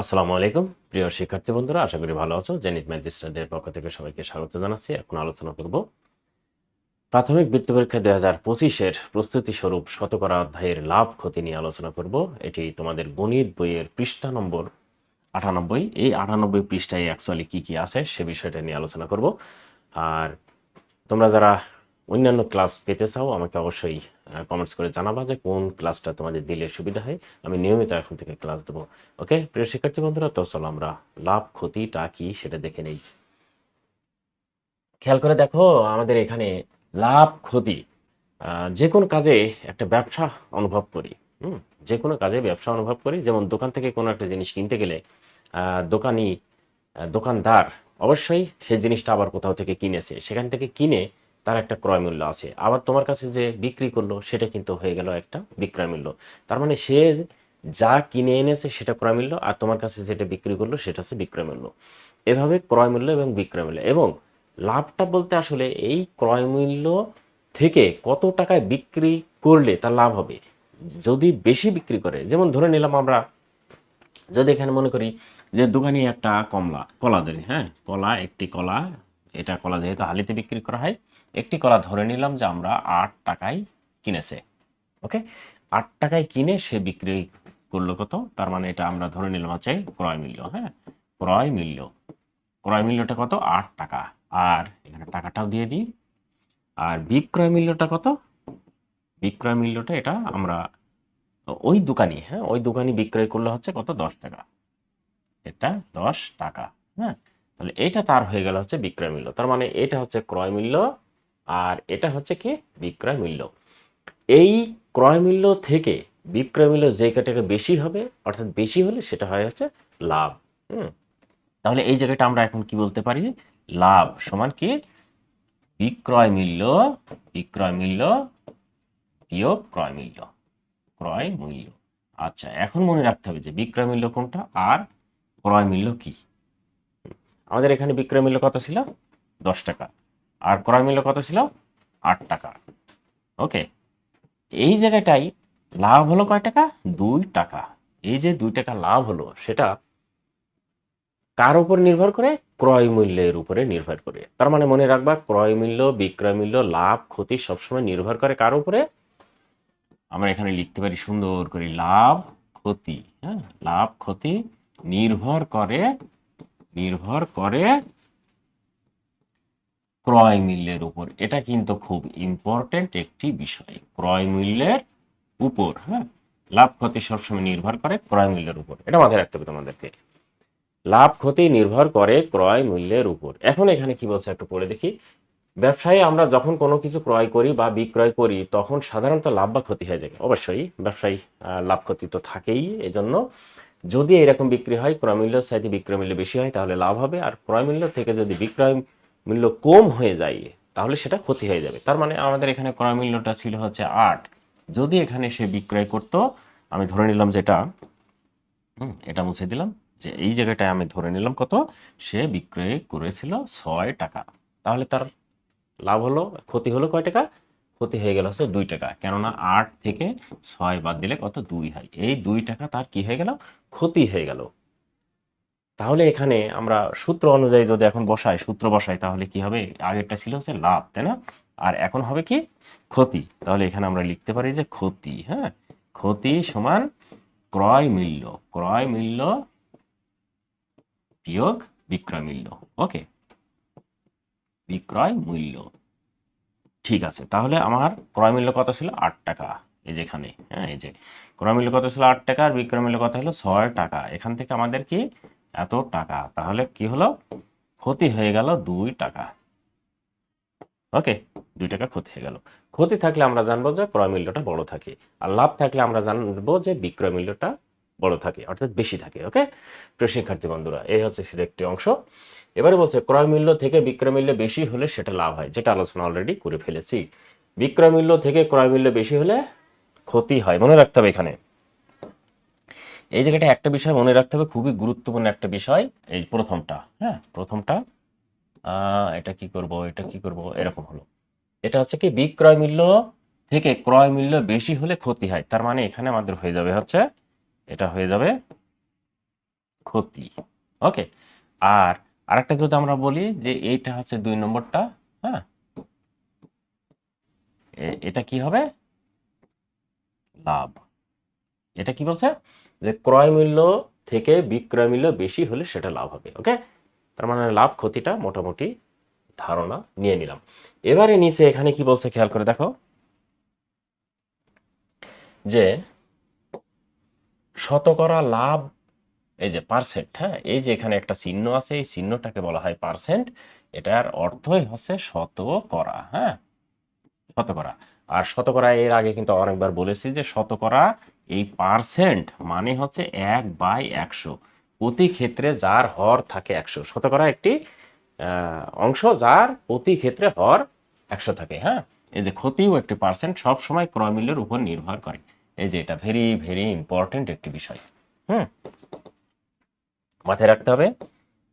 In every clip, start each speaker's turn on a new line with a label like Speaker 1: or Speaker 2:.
Speaker 1: আসসালামু আলাইকুম। প্রিয় শিক্ষার্থী বন্ধুরা, আশা করি ভালো আছো। জেনিত ম্যাজিস্ট্রেটের পক্ষ থেকে সবাইকে স্বাগত জানাচ্ছি। এখন আলোচনা করব প্রাথমিক বৃত্তি পরীক্ষা দুই হাজার পঁচিশের প্রস্তুতি স্বরূপ শতকরা অধ্যায়ের লাভ ক্ষতি নিয়ে আলোচনা করব। এটি তোমাদের গণিত বইয়ের পৃষ্ঠা নম্বর আটানব্বই। এই আটানব্বই পৃষ্ঠায় অ্যাকচুয়ালি কী কী আছে সে বিষয়টা নিয়ে আলোচনা করব। আর তোমরা যারা অন্যান্য ক্লাস পেতে চাও, আমাকে অবশ্যই কমেন্টস করে জানাবা যে কোন ক্লাসটা তোমাদের দিলে সুবিধা হয়। আমি নিয়মিত এখন থেকে ক্লাস দেবো। ওকে প্রিয় শিক্ষার্থী বন্ধুরা, তো চলো আমরা লাভ ক্ষতিটা কি সেটা দেখে নেই। খেয়াল করে দেখো, আমাদের এখানে লাভ, ক্ষতি যে কোনো কাজে একটা ব্যবসা অনুভব করি। হুম? যে কোনো কাজে ব্যবসা অনুভব করি। যেমন দোকান থেকে কোনো একটা জিনিস কিনতে গেলে দোকানি দোকানদার অবশ্যই সেই জিনিসটা আবার কোথাও থেকে কিনেছে। সেখান থেকে কিনে তার একটা ক্রয় মূল্য আছে। আবার তোমার কাছে যে বিক্রি করল, সেটা কিন্তু হয়ে গেল একটা বিক্রয় মূল্য। তার মানে সে যা কিনে এনেছে, সেটা ক্রয় মূল্য, আর তোমার কাছে যেটা বিক্রি করল, সেটা হচ্ছে বিক্রয় মূল্য। এভাবে ক্রয় মূল্য এবং বিক্রয় মূল্য। এবং লাভটা বলতে আসলে এই ক্রয় মূল্য থেকে কত টাকায় বিক্রি করলে তার লাভ হবে? যদি বেশি বিক্রি করে, যেমন ধরে নিলাম আমরা যদি এখানে মনে করি যে দোকানে একটা কমলা, কলা ধরি হ্যাঁ? কলা, একটি কলা এটা কলা যেহেতু হালিতে বিক্রি করা হয়। একটি কলা ধরে নিলাম যে আমরা আট টাকায় কিনেছে। ওকে? আট টাকায় কিনে সে বিক্রি করল কত? তার মানে এটা আমরা ধরে নিলাম হচ্ছে ক্রয় মূল্য হ্যাঁ? ক্রয় মূল্য। ক্রয় মূল্যটা কত? আট টাকা। আর এখানে টাকাটাও দিয়ে দিই। আর বিক্রয় মূল্যটা কত? বিক্রয় মূল্যটা এটা আমরা ওই দোকানি হ্যাঁ? ওই দোকানি বিক্রয় করলে হচ্ছে কত? দশ টাকা। এটা দশ টাকা হ্যাঁ? তাহলে এটা তার হয়ে গেল হচ্ছে বিক্রয় মূল্য। তার মানে এটা হচ্ছে ক্রয় মূল্য আর এটা হচ্ছে কি? বিক্রয় মূল্য। এই ক্রয় মূল্য থেকে বিক্রয় মূল্য যে টাকা বেশি হবে, অর্থাৎ বেশি হলে সেটা হয় হচ্ছে লাভ। হুম? তাহলে এই জায়গাটা আমরা এখন কি বলতে পারি? লাভ সমান কি? বিক্রয় মূল্য বিক্রয় মূল্য বিয়োগ ক্রয় মূল্য। ক্রয় মূল্য। আচ্ছা এখন মনে রাখতে হবে যে বিক্রয় মূল্য কোনটা আর ক্রয় মূল্য কি? আমাদের এখানে বিক্রয় মূল্য কত ছিল? দশ টাকা। আর ক্রয় মূল্য কত ছিল? আট টাকা। ওকে। এই জায়গাটাই লাভ হলো কয় টাকা? দুই টাকা। এই যে দুই টাকা লাভ হলো, সেটা কার উপর নির্ভর করে? ক্রয় মূল্যের উপরে নির্ভর করে। তার মানে মনে রাখবা, ক্রয় মূল্য, বিক্রয় মূল্য, লাভ, ক্ষতি সবসময় নির্ভর করে কার উপরে? আমরা এখানে লিখতে পারি সুন্দর করে লাভ, ক্ষতি। হ্যাঁ লাভ, ক্ষতি নির্ভর করে নির্ভর করে ক্রয় মূল্যের উপর। এটা কিন্তু খুব ইম্পর্টেন্ট একটি বিষয়। ক্রয় মূল্যের উপর হ্যাঁ? লাভ, ক্ষতি সবসময় নির্ভর করে ক্রয় মূল্যের উপর। এটা মাথায় রাখতে হবে তোমাদেরকে। লাভ, ক্ষতি নির্ভর করে ক্রয় মূল্যের উপর। এখন এখানে কি বলছে একটু পড়ে দেখি। ব্যবসায়ী আমরা যখন কোনো কিছু ক্রয় করি বা বিক্রয় করি, তখন সাধারণত লাভ বা ক্ষতি হয়ে যায়। অবশ্যই ব্যবসায়ী লাভ, ক্ষতি তো থাকেই। এজন্য যদি এরকম বিক্রি হয়, ক্রয় মূল্য চাইতে বিক্রয় মূল্য বেশি হয়, তাহলে লাভ হবে। আর ক্রয় মূল্য থেকে যদি বিক্রয় মূল্য কম হয়ে যায়, তাহলে সেটা ক্ষতি হয়ে যাবে। তার মানে আমাদের এখানে ক্রয় মূল্যটা ছিল হচ্ছে আট। যদি এখানে সে বিক্রয় করত, আমি ধরে নিলাম যেটা এটা মুছে দিলাম, যে এই জায়গাটায় আমি ধরে নিলাম কত? সে বিক্রয় করেছিল ছয় টাকা। তাহলে তার লাভ হলো, ক্ষতি হলো কয় টাকা? ক্ষতি হয়ে গেল হচ্ছে দুই টাকা। কেননা আট থেকে ছয় বাদ দিলে কত? দুই হয়। এই দুই টাকা তার কি হয়ে গেল? ক্ষতি হয়ে গেল। তাহলে এখানে আমরা সূত্র অনুযায়ী যদি এখন বসাই, সূত্র বসাই, তাহলে কি হবে? আগেরটা ছিল হচ্ছে লাভ, তাই না? আর এখন হবে কি? ক্ষতি। তাহলে এখানে আমরা লিখতে পারি যে ক্ষতি হ্যাঁ? ক্ষতি সমান ক্রয় মূল্য। ক্রয় মূল্য বিয়োগ বিক্রয় মূল্য। ওকে? বিক্রয় মূল্য। ঠিক আছে। তাহলে আমার ক্রয় মূল্য কত ছিল? আট টাকা। এই যে এখানে হ্যাঁ এই যে। ক্রয় মূল্য কত ছিল? আট টাকা আর বিক্রয় মূল্য কত হলো? ছয় টাকা। এখান থেকে আমাদের কি? এত টাকা। তাহলে কি হলো? ক্ষতি হয়ে গেল দুই টাকা। ওকে, দুই টাকা ক্ষতি হয়ে গেল। ক্ষতি থাকলে আমরা জানব যে ক্রয় মূল্যটা বড় থাকে আর লাভ থাকলে আমরা জানব যে বিক্রয় মূল্যটা বড় থাকে, অর্থাৎ বেশি থাকে, ওকে? প্রিয় শিক্ষার্থী বন্ধুরা, এই হচ্ছে সেটা একটি অংশ। এবারে বলছে ক্রয় মূল্য থেকে বিক্রয় মূল্য বেশি হলে সেটা লাভ হয়, যেটা আলোচনা অলরেডি করে ফেলেছি। বিক্রয় মূল্য থেকে ক্রয় মূল্য বেশি হলে ক্ষতি হয়, মনে রাখতে হবে এখানে। এই জায়গাটা একটা বিষয় মনে রাখতে হবে, খুবই গুরুত্বপূর্ণ একটা বিষয়, এই প্রথমটা হ্যাঁ প্রথমটা এটা কি করব, এটা কি করব, এরকম হলো। এটা হচ্ছে কি, বিক্রয় মূল্য থেকে ক্রয় মূল্য বেশি হলে ক্ষতি হয়, তার মানে এখানে আমাদের হয়ে যাবে হচ্ছে, এটা হয়ে যাবে ক্ষতি ওকে আর আরেকটা যদি আমরা বলি যে এইটা হচ্ছে দুই নম্বরটা হ্যাঁ? এটা কি হবে? লাভ। এটা কি বলছে? যে ক্রয় মূল্য থেকে বিক্রয় মূল্য বেশি হলে সেটা লাভ হবে, ওকে? তার মানে লাভ ক্ষতিটা মোটামুটি ধারণা নিয়ে নিলাম। এবারে নিচে এখানে কি বলছে খেয়াল করে দেখো। যে শতকরা লাভ এই যে পার্সেন্ট হ্যাঁ? এই যে এখানে একটা চিহ্ন আছে, এই চিহ্নটাকে বলা হয় পার্সেন্ট এটার অর্থই হচ্ছে শতকরা হ্যাঁ? শতকরা। আর শতকরা এর আগে কিন্তু অনেকবার বলেছি যে শতকরা এই পার্সেন্ট মানে হচ্ছে এক বাই একশো। প্রতি ক্ষেত্রে যার হর থাকে একশো। শতকরা একটি অংশ যার প্রতি ক্ষেত্রে হর একশো থাকে হ্যাঁ? এই যে ক্ষতিও একটি পার্সেন্ট সব সময় ক্রয় মূল্যের উপর নির্ভর করে। এই যে এটা ভেরি ভেরি ইম্পর্টেন্ট একটি বিষয়। হুম? মাথায় রাখতে হবে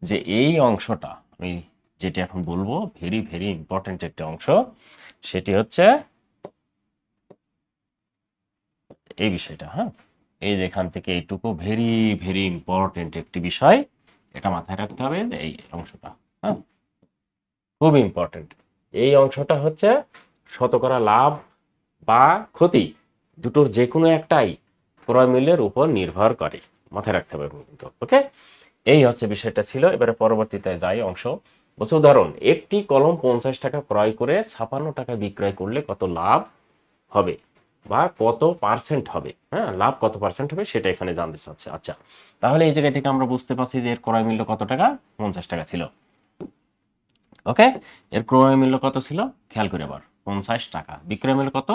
Speaker 1: যে এই অংশটা, আমি যেটি এখন বলব ভেরি ভেরি ইম্পর্টেন্ট একটি অংশ, সেটি হচ্ছে এই বিষয়টা হ্যাঁ? এই যেখান থেকে এইটুকু ভেরি ভেরি ইম্পর্টেন্ট একটি বিষয়, এটা মাথায় রাখতে হবে এই অংশটা হ্যাঁ? খুব ইম্পর্টেন্ট এই অংশটা হচ্ছে শতকরা লাভ বা ক্ষতি, দুটোর যে কোনো একটাই ক্রয় মূল্যের উপর নির্ভর করে, মাথায় রাখতে হবে কিন্তু ওকে এই হচ্ছে বিষয়টা ছিল। এবারে পরবর্তীতে যাই অংশ। বলছে, উদাহরণ, একটি কলম পঞ্চাশ টাকা ক্রয় করে ছাপান্ন টাকা বিক্রয় করলে কত লাভ হবে? বা কত পার্সেন্ট হবে? হ্যাঁ লাভ কত পার্সেন্ট হবে সেটা এখানে জানতে চাচ্ছে। আচ্ছা তাহলে এই জায়গা থেকে আমরা বুঝতে পারছি যে এর ক্রয় মূল্য কত টাকা? পঞ্চাশ টাকা ছিল। ওকে? এর ক্রয় মূল্য কত ছিল? খেয়াল করে আবার পঞ্চাশ টাকা। বিক্রয় মূল্য কত?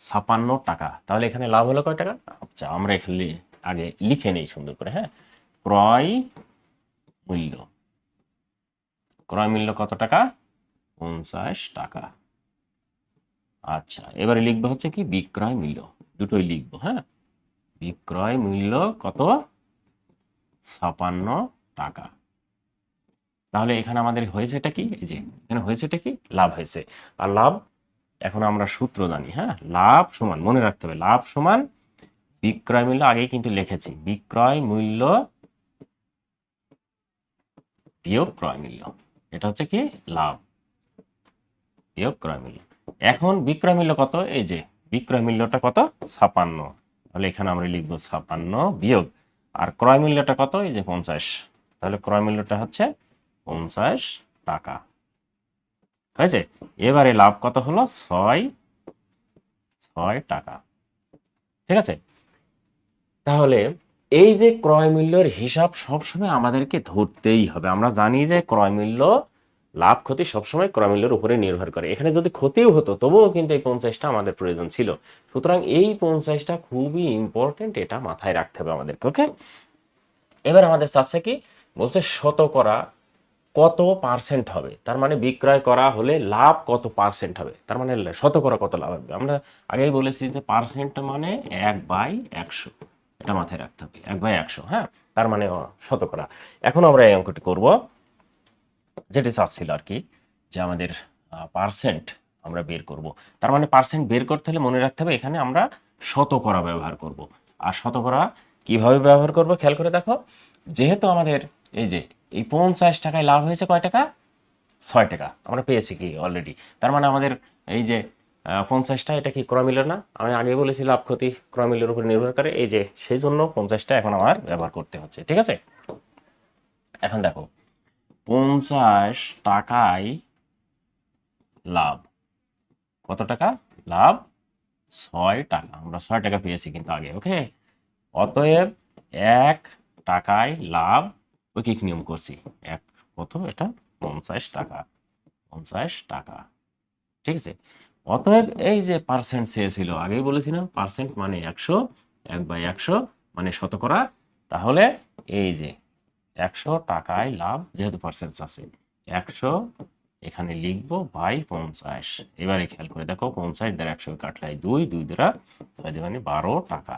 Speaker 1: ছাপান্ন টাকা। তাহলে এখানে লাভ হলো কয় টাকা? আচ্ছা আমরা এখানে আগে লিখে নেই সুন্দর করে হ্যাঁ? ক্রয় মূল্য। ক্রয় মূল্য কত টাকা? পঞ্চাশ টাকা। আচ্ছা এবারে লিখব হচ্ছে কি? বিক্রয় মূল্য। দুটোই লিখব হ্যাঁ? বিক্রয় মূল্য কত? ছাপান্ন টাকা। তাহলে এখানে আমাদের হয়েছেটা কি? এই যে, এখানে হয়েছেটা কি? লাভ হয়েছে। আর লাভ, এখন আমরা সূত্র জানি হ্যাঁ? লাভ সমান, মনে রাখতে হবে, লাভ সমান বিক্রয় মূল্য আগেই কিন্তু লিখেছি। বিক্রয় মূল্য বিয়োগ ক্রয় মূল্য। এটা হচ্ছে কি? লাভ। বিয়োগ ক্রয় মূল্য। এখন বিক্রয় মূল্য কত? এই যে, বিক্রয় মূল্যটা কত? ছাপান্ন। তাহলে এখানে আমরা লিখব ছাপান্ন বিয়োগ। আর ক্রয় মূল্যটা কত? এই যে পঞ্চাশ। তাহলে ক্রয় মূল্যটা হচ্ছে পঞ্চাশ টাকা। হয়েছে? এবারে লাভ কত হলো? ছয় ছয় টাকা। ঠিক আছে? তাহলে এই যে ক্রয় মূল্যের হিসাব সবসময় আমাদেরকে ধরতেই হবে। আমরা জানি যে ক্রয় মূল্য লাভ, ক্ষতি সবসময় ক্রয় মূল্যের উপরে নির্ভর করে। এখানে যদি ক্ষতিও হতো, তবুও কিন্তু এই পঞ্চাশটা আমাদের প্রয়োজন ছিল। সুতরাং এই পঞ্চাশটা খুবই ইম্পর্টেন্ট এটা মাথায় রাখতে হবে আমাদেরকে ওকে এবার আমাদের চাচ্ছে কি? বলছে শতকরা কত পার্সেন্ট হবে? তার মানে বিক্রয় করা হলে লাভ কত পার্সেন্ট হবে? তার মানে শতকরা কত লাভ হবে? আমরা আগেই বলেছি যে পার্সেন্ট মানে এক বাই একশো। এটা মাথায় রাখতে হবে। এক বাই একশো হ্যাঁ? তার মানে শতকরা। এখন আমরা এই অঙ্কটি করব। যেটি চাচ্ছিল আর কি, যে আমাদের পার্সেন্ট আমরা বের করব। তার মানে পার্সেন্ট বের করতে হলে মনে রাখতে হবে এখানে আমরা শতকরা ব্যবহার করব। আর শতকরা কীভাবে ব্যবহার করব খেয়াল করে দেখো, যেহেতু আমাদের এই যে, এই পঞ্চাশ টাকায় লাভ হয়েছে কয় টাকা? ছয় টাকা। আমরা পেয়েছি কি অলরেডি তার মানে আমাদের এই যে পঞ্চাশটা এটা কি ক্রয় না? আমি আগে বলেছি লাভ, ক্ষতি ক্রয় মূল্যের উপর নির্ভর করে। এই যে, সেই জন্য পঞ্চাশটা এখন আমার ব্যবহার করতে হচ্ছে, ঠিক আছে? এখন দেখো, পঞ্চাশ টাকায় লাভ। কত টাকা? লাভ ছয় টাকা। আমরা ছয় টাকা পেয়েছি কিন্তু আগে, ওকে? অতএব এক টাকায় লাভ ঐকিক নিয়ম করছি? এক কত? এটা পঞ্চাশ টাকা পঞ্চাশ টাকা, ঠিক আছে? অতএব এই যে পার্সেন্ট চেয়েছিল আগেই বলেছিলাম পার্সেন্ট মানে একশো, এক বাই একশো মানে শতকরা। তাহলে এই যে একশো টাকায় লাভ যেহেতু পার্সেন্ট আছে, একশো এখানে লিখব বাই পঞ্চাশ। এবারে খেয়াল করে দেখো, পঞ্চাশ দ্বারা একশো কাটলাই দুই দুই দ্বারা ছয় মানে বারো টাকা।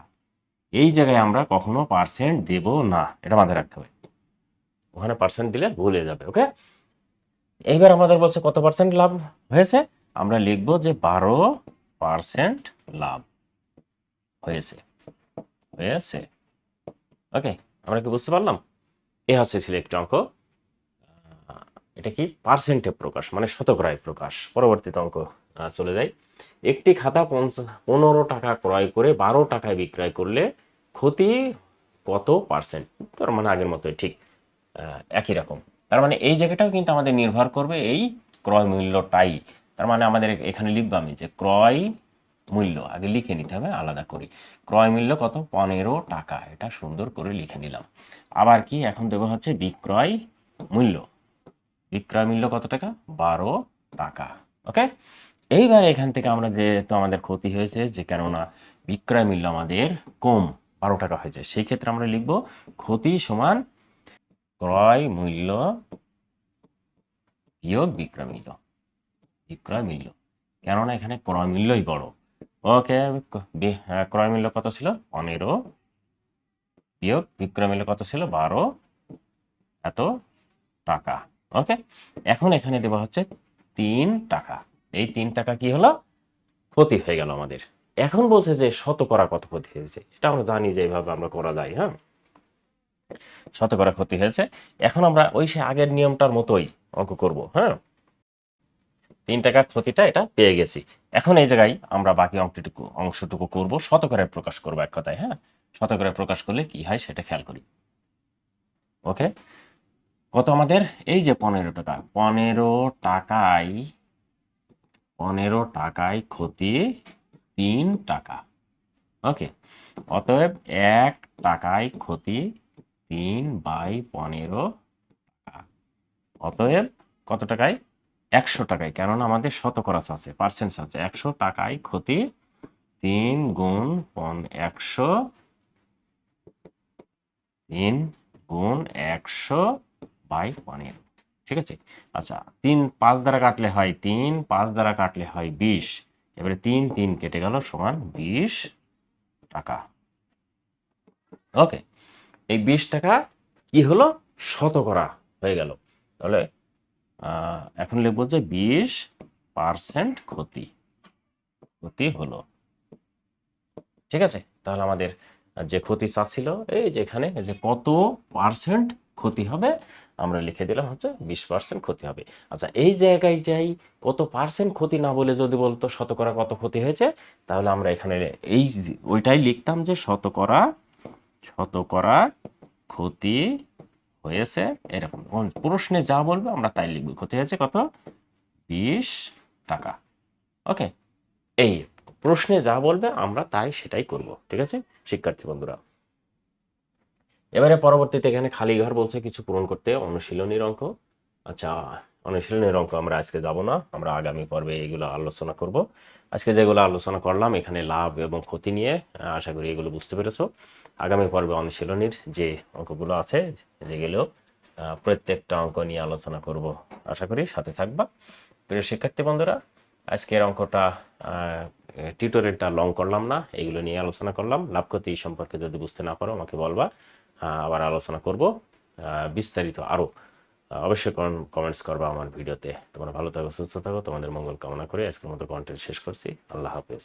Speaker 1: এই জায়গায় আমরা কখনো পার্সেন্ট দেব না, এটা মাথায় রাখতে হবে। ওখানে পার্সেন্ট দিলে ভুলে যাবে ওকে এইবার আমাদের বলছে কত পার্সেন্ট লাভ হয়েছে? আমরা লিখব যে বারো পার্সেন্ট লাভ হয়েছে হয়েছে। ওকে আমরা কি বুঝতে পারলাম? এ হচ্ছে সিলেক্ট অঙ্ক। এটা কি? পার্সেন্টে প্রকাশ মানে শতকরায় প্রকাশ। পরবর্তীতে অঙ্ক চলে যায় একটি খাতা পনেরো টাকা ক্রয় করে বারো টাকায় বিক্রয় করলে ক্ষতি কত পার্সেন্ট? তার মানে আগের মতোই ঠিক একই রকম। তার মানে এই জায়গাটাও কিন্তু আমাদের নির্ভর করবে এই ক্রয় মূল্যটাই। তার মানে আমাদের এখানে লিখব আমি যে ক্রয় মূল্য, আগে লিখে নিতে হবে, আলাদা করে। ক্রয় মূল্য কত? পনেরো টাকা। এটা সুন্দর করে লিখে নিলাম। আবার কি? এখন দেবো হচ্ছে বিক্রয় মূল্য। বিক্রয় মূল্য কত টাকা? বারো টাকা। ওকে? এইবার এখান থেকে আমরা যেহেতু আমাদের ক্ষতি হয়েছে, যে কেননা বিক্রয় মূল্য আমাদের কম, বারো টাকা হয়েছে, সেই ক্ষেত্রে আমরা লিখব ক্ষতি সমান ক্রয় মূল্য বিয়োগ বিক্রয় মূল্য। বিক্রয় মূল্য। কেননা এখানে ক্রয় মূল্যই বড়। ওকে ক্রয় মূল্য কত ছিল? পনেরো। বিয়োগ বিক্রয় মূল্য কত ছিল? বারো। এত টাকা। ওকে এখন এখানে দেওয়া হচ্ছে তিন টাকা। এই তিন টাকা কি হলো? ক্ষতি হয়ে গেল আমাদের। এখন বলছে যে শতকরা কত ক্ষতি হয়েছে? এটা আমরা জানি যে এইভাবে আমরা করা যায় হ্যাঁ? শতকরা ক্ষতি হয়েছে। এখন আমরা ওই সে আগের নিয়মটার মতোই অঙ্ক করব হ্যাঁ? তিন টাকার ক্ষতিটা এটা পেয়ে গেছি। এখন এই জায়গায় আমরা বাকি অঙ্কটুকু অংশটুকু করব শতকরায় প্রকাশ করব এক কথায় হ্যাঁ? শতকরায় প্রকাশ করলে কি হয় সেটা খেয়াল করি। ওকে? কত আমাদের? এই যে পনেরো টাকা। পনেরো টাকায় পনেরো টাকায় ক্ষতি তিন টাকা। ওকে? অতএব এক টাকায় ক্ষতি তিন বাই পনেরো টাকা। অতএব কত টাকায়? একশো টাকায়, কেননা আমাদের শতকরা আছে পার্সেন্ট আছে। একশো টাকায় ক্ষতি তিন গুণ পন একশো, তিন গুণ একশো বাই পনেরো। ঠিক আছে? আচ্ছা তিন পাঁচ দ্বারা কাটলে হয় তিন, পাঁচ দ্বারা কাটলে হয় বিশ। এবারে তিন তিন কেটে গেল সমান বিশ টাকা। ওকে, এই বিশ টাকা কি হলো? শতকরা হয়ে গেল। তাহলে এখন লিখব যে বিশ পার্সেন্ট ক্ষতি। ক্ষতি হলো। ঠিক আছে? তাহলে আমাদের যে ক্ষতি চাচ্ছিল, এই যে এখানে যে কত পার্সেন্ট ক্ষতি হবে, আমরা লিখে দিলাম হচ্ছে বিশ পার্সেন্ট ক্ষতি হবে। আচ্ছা এই জায়গাটাই কত পার্সেন্ট ক্ষতি না বলে যদি বলতো শতকরা কত ক্ষতি হয়েছে, তাহলে আমরা এখানে এই ওইটাই লিখতাম যে শতকরা শতকরা ক্ষতি হয়েছে, এরকম। প্রশ্নে যা বলবে, আমরা তাই লিখব। ক্ষতি হয়েছে কত? বিশ টাকা। ওকে? এই প্রশ্নে যা বলবে, আমরা তাই সেটাই করব, ঠিক আছে? শিক্ষার্থী বন্ধুরা। এবারে পরবর্তীতে এখানে খালি ঘর বলছে কিছু পূরণ করতে, অনুশীলনীর অঙ্ক। আচ্ছা অনুশীলনীর অঙ্ক আমরা আজকে যাব না, আমরা আগামী পর্বে এগুলো আলোচনা করব। আজকে যেগুলো আলোচনা করলাম, এখানে লাভ এবং ক্ষতি নিয়ে আশা করি এগুলো বুঝতে পেরেছ। আগামী পর্বে অনুশীলনীর যে অঙ্কগুলো আছে যেগুলো প্রত্যেকটা অঙ্ক নিয়ে আলোচনা করব। আশা করি সাথে থাকবা। প্রিয় শিক্ষার্থী বন্ধুরা, আজকের অঙ্কটা টিউটোরিয়ালটা লং করলাম না, এগুলো নিয়ে আলোচনা করলাম। লাভ ক্ষতি সম্পর্কে যদি বুঝতে না পারো, আমাকে বলবা। আবার আলোচনা করব। বিস্তারিত আরও অবশ্যই কমেন্টস করবা আমার ভিডিওতে। তোমরা ভালো থাকো, সুস্থ থাকো। তোমাদের মঙ্গল কামনা করে আজকের মতো কন্টেন্ট শেষ করছি। আল্লাহ হাফেজ।